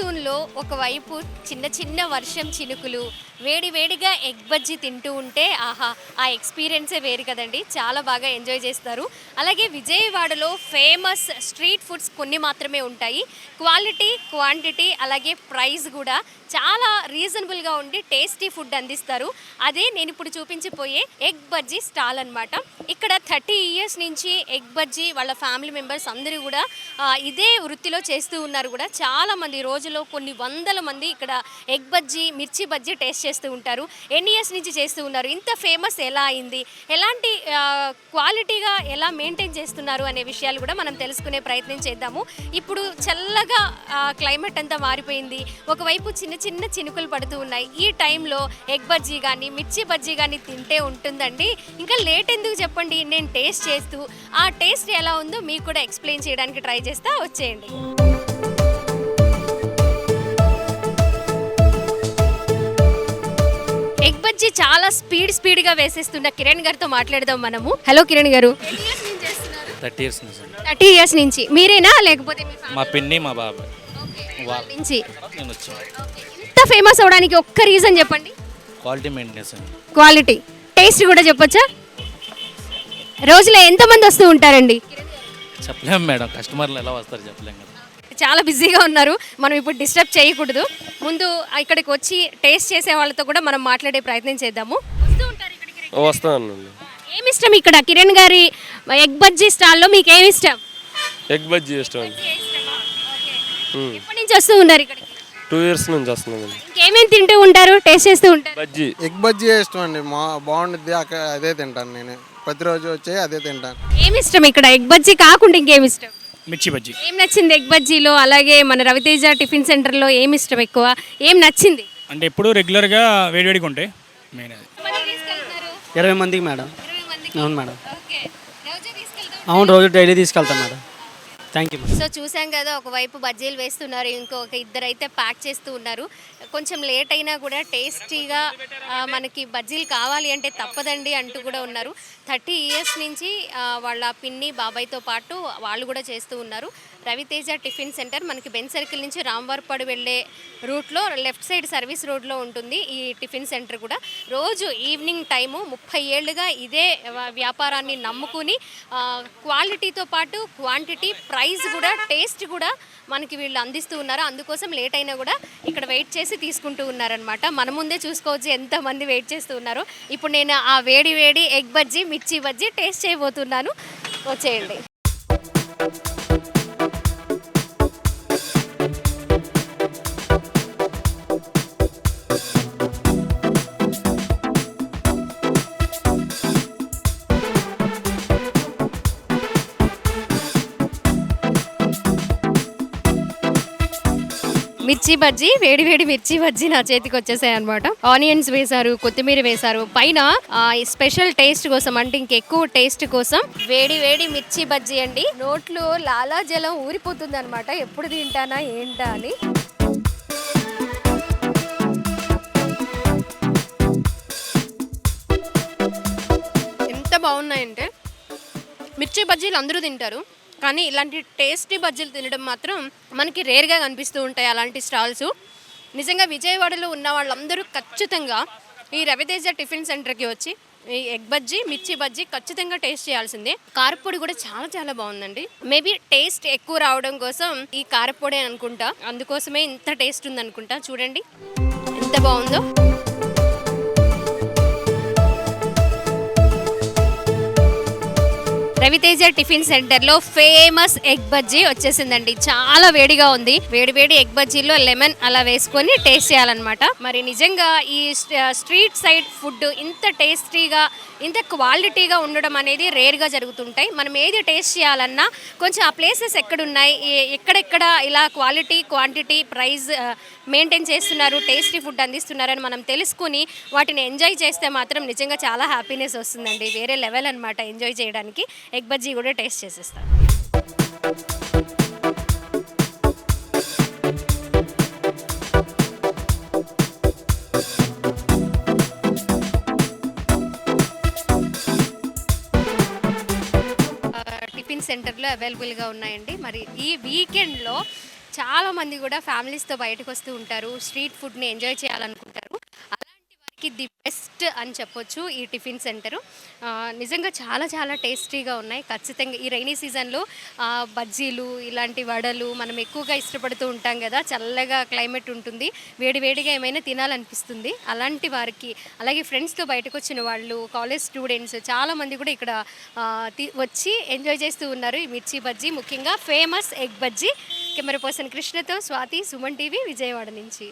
మాన్సూన్లో ఒకవైపు చిన్న చిన్న వర్షం చినుకులు వేడి వేడిగా ఎగ్ బజ్జీ తింటూ ఉంటే ఆహా ఆ ఎక్స్పీరియన్సే వేరు కదండి. చాలా బాగా ఎంజాయ్ చేస్తారు. అలాగే విజయవాడలో ఫేమస్ స్ట్రీట్ ఫుడ్స్ కొన్ని మాత్రమే ఉంటాయి. క్వాలిటీ క్వాంటిటీ అలాగే ప్రైస్ కూడా చాలా రీజనబుల్గా ఉండి టేస్టీ ఫుడ్ అందిస్తారు. అదే నేను ఇప్పుడు చూపించిపోయే ఎగ్ బజ్జీ స్టాల్ అన్నమాట. ఇక్కడ థర్టీ ఇయర్స్ నుంచి ఎగ్ బజ్జీ వాళ్ళ ఫ్యామిలీ మెంబర్స్ అందరూ కూడా ఇదే వృత్తిలో చేస్తూ ఉన్నారు కూడా. చాలామంది రోజులో కొన్ని వందల మంది ఇక్కడ ఎగ్ బజ్జీ మిర్చి బజ్జీ టేస్ట్ చేస్తూ ఉంటారు. ఎన్ని ఇయర్స్ నుంచి చేస్తూ ఉన్నారు? ఇంత ఫేమస్ ఎలా అయింది? ఎలాంటి క్వాలిటీగా ఎలా మెయింటైన్ చేస్తున్నారు అనే విషయాలు కూడా మనం తెలుసుకునే ప్రయత్నం చేద్దాము. ఇప్పుడు చల్లగా క్లైమేట్ అంతా మారిపోయింది. ఒకవైపు చిన్న చిన్న చినుకులు పడుతూ ఉన్నాయి. ఈ టైంలో ఎగ్ బజ్జీ కానీ మిర్చి బజ్జీ కానీ తింటే ఉంటుందండి. ఇంకా లేట్ ఎందుకు చెప్పండి? నేను టేస్ట్ చేస్తూ ఆ టేస్ట్ ఎలా ఉందో మీకు కూడా ఎక్స్ప్లెయిన్ చేయడానికి ట్రై చేస్తా. వచ్చేయండి. ఎగ్ బజ్జీ చాలా స్పీడ్ స్పీడ్గా వేసేస్తున్న కిరణ్ గారితో మాట్లాడదాం మనము. హలో కిరణ్ గారు. థర్టీ ఇయర్స్ నుంచి థర్టీ ఇయర్స్ నుంచి. మీరేనా లేకపోతే మీ మా పిన్ని మా బాబాయ్. నుంచి. నేను వచ్చాను. ఇంత ఫేమస్ అవడానికి ఒక్క రీజన్ చెప్పండి? క్వాలిటీ మెయింటెనెన్స్ అండి. క్వాలిటీ టేస్ట్ కూడా చెప్పొచ్చా? రోజులో ఎంతమంది వస్తూ ఉంటారండి? చెప్పలేము మేడం. కస్టమర్లు ఎలా వస్తారు చెప్పలేం కదా. చాలా బిజీగా ఉన్నారు. మనం ఇప్పుడు డిస్టర్బ్ చేయకూడదు. ముందు ఇక్కడికి వచ్చి టేస్ట్ చేసే వాళ్ళతో కూడా మనం మాట్లాడే ప్రయత్నం చేద్దాము. వస్తూ ఉంటారు ఇక్కడికి వస్తానండి ఏమి ఇష్టం ఇక్కడ? కిరణ్ గారి ఎగ్ బజ్జీ స్టాల్లో మీకు ఏమి ఇష్టం? ఎగ్ బజ్జీ ఇష్టం. అండి. ఎప్పటి నుంచి వస్తూ ఉన్నారు ఇక్కడికి? టూ ఇయర్స్ నుంచి వస్తున్నానండి ఇంకేమేమి తింటూ ఉంటారు? టేస్ట్ చేస్తూ ఉంటారు? బజ్జీ. ఎగ్ బజ్జీ ఇష్టం అండి? మా బాగుంటుంది అక్కడ అదే తింటాను నేను. ప్రతిరోజు వచ్చి అదే తింటాను. ఏమి ఇష్టం ఇక్కడ? ఎగ్ బజ్జీ కాకుండా ఇంకేమి ఇష్టం? మిర్చి బజ్జీ. ఏం నచ్చింది ఎగ్ బజ్జీలో? అలాగే మన రవితేజ టిఫిన్ సెంటర్లో ఏమి ఇష్టం ఎక్కువ? ఏం నచ్చింది? అంటే ఎప్పుడు రెగ్యులర్గా వేడివేడిగా ఉంటాయి మెయిన్ అది. ఇరవై మందికి మేడం. అవును మేడం. అవును రోజు డైలీ తీసుకెళ్తాం మేడం. థ్యాంక్ యూ సో చూసాం కదా ఒకవైపు బజ్జీలు వేస్తున్నారు ఇంకొక ఇద్దరు అయితే ప్యాక్ చేస్తూ ఉన్నారు. కొంచెం లేట్ అయినా కూడా టేస్టీగా మనకి బజ్జీలు కావాలి అంటే తప్పదండి అంటూ కూడా ఉన్నారు. థర్టీ ఇయర్స్ నుంచి వాళ్ళ పిన్ని బాబాయ్తో పాటు వాళ్ళు కూడా చేస్తూ ఉన్నారు. రవితేజ టిఫిన్ సెంటర్ మనకి బెన్ సర్కిల్ నుంచి రాంవార్పాడు వెళ్ళే రూట్లో లెఫ్ట్ సైడ్ సర్వీస్ రోడ్లో ఉంటుంది ఈ టిఫిన్ సెంటర్ కూడా. రోజు ఈవినింగ్ టైము ముప్పై ఏళ్ళుగా ఇదే వ్యాపారాన్ని నమ్ముకుని క్వాలిటీతో పాటు క్వాంటిటీ ప్రైస్ కూడా టేస్ట్ కూడా మనకి వీళ్ళు అందిస్తూ ఉన్నారు. అందుకోసం లేట్ అయినా కూడా ఇక్కడ వెయిట్ చేసి తీసుకుంటూ ఉన్నారనమాట మన ముందే చూసుకోవచ్చు ఎంతమంది వెయిట్ చేస్తూ ఉన్నారు. ఇప్పుడు నేను ఆ వేడి వేడి ఎగ్ బజ్జీ మిర్చి బజ్జీ టేస్ట్ చేయబోతున్నాను. వచ్చేయండి. మిర్చి బజ్జీ వేడి వేడి మిర్చి బజ్జీ నా చేతికి వచ్చేసాయి అనమాట ఆనియన్స్ వేశారు కొత్తిమీర వేశారు. పైన స్పెషల్ టేస్ట్ కోసం అంటే ఇంకెక్కువ టేస్ట్ కోసం వేడి వేడి మిర్చి బజ్జీ అండి. నోట్లో లాలాజలం ఊరిపోతుంది అనమాట ఎప్పుడు తింటానా ఏంటా అని. ఎంత బాగున్నాయంటే మిర్చి బజ్జీలు అందరూ తింటారు. కానీ ఇలాంటి టేస్టీ బజ్జీలు తినడం మాత్రం మనకి రేర్గా కనిపిస్తూ ఉంటాయి అలాంటి స్టాల్స్. నిజంగా విజయవాడలో ఉన్న వాళ్ళందరూ ఖచ్చితంగా ఈ రవితేజ టిఫిన్ సెంటర్కి వచ్చి ఈ ఎగ్ బజ్జీ మిర్చి బజ్జీ ఖచ్చితంగా టేస్ట్ చేయాల్సిందే. కారపొడి కూడా చాలా చాలా బాగుందండి. మేబీ టేస్ట్ ఎక్కువ రావడం కోసం ఈ కారపొడి అనుకుంటా. అందుకోసమే ఇంత టేస్ట్ ఉందనుకుంటా. చూడండి. ఎంత బాగుందో. రవితేజ టిఫిన్ సెంటర్లో ఫేమస్ ఎగ్ బజ్జీ వచ్చేసిందండి. చాలా వేడిగా ఉంది. వేడి వేడి ఎగ్ బజ్జీలో లెమన్ అలా వేసుకొని టేస్ట్ చేయాలన్నమాట. మరి నిజంగా ఈ స్ట- స్ట్రీట్ సైడ్ ఫుడ్ ఇంత టేస్టీగా ఇంత క్వాలిటీగా ఉండడం అనేది రేర్గా జరుగుతుంటాయి. మనం ఏది టేస్ట్ చేయాలన్నా కొంచెం ఆ ప్లేసెస్ ఎక్కడున్నాయి ఎక్కడెక్కడ ఇలా క్వాలిటీ క్వాంటిటీ ప్రైస్ మెయింటైన్ చేస్తున్నారు టేస్టీ ఫుడ్ అందిస్తున్నారని మనం తెలుసుకుని వాటిని ఎంజాయ్ చేస్తే మాత్రం నిజంగా చాలా హ్యాపీనెస్ వస్తుందండి. వేరే లెవెల్ అనమాట ఎంజాయ్ చేయడానికి. ఎగ్ బజ్జీ కూడా టేస్ట్ చేసేస్తాను టిఫిన్ సెంటర్లో అవైలబుల్గా ఉన్నాయండి. మరి ఈ వీకెండ్లో చాలామంది కూడా ఫ్యామిలీస్తో బయటకు వస్తూ ఉంటారు స్ట్రీట్ ఫుడ్ని ఎంజాయ్ చేయాలనుకుంటారు. అలాంటి వారికి దిప్ బెస్ట్ అని చెప్పొచ్చు ఈ టిఫిన్ సెంటరు. నిజంగా చాలా చాలా టేస్టీగా ఉన్నాయి. ఖచ్చితంగా ఈ రైనీ సీజన్లో బజ్జీలు ఇలాంటి వడలు మనం ఎక్కువగా ఇష్టపడుతూ ఉంటాం కదా చల్లగా క్లైమేట్ ఉంటుంది. వేడి వేడిగా ఏమైనా తినాలనిపిస్తుంది. అలాంటి వారికి అలాగే ఫ్రెండ్స్తో బయటకు వచ్చిన వాళ్ళు కాలేజ్ స్టూడెంట్స్ చాలామంది కూడా ఇక్కడ వచ్చి ఎంజాయ్ చేస్తూ ఉన్నారు. ఈ మిర్చి బజ్జీ ముఖ్యంగా famous egg bajji. Camera person కృష్ణతో స్వాతి సుమన్ టీవీ విజయవాడ నుంచి.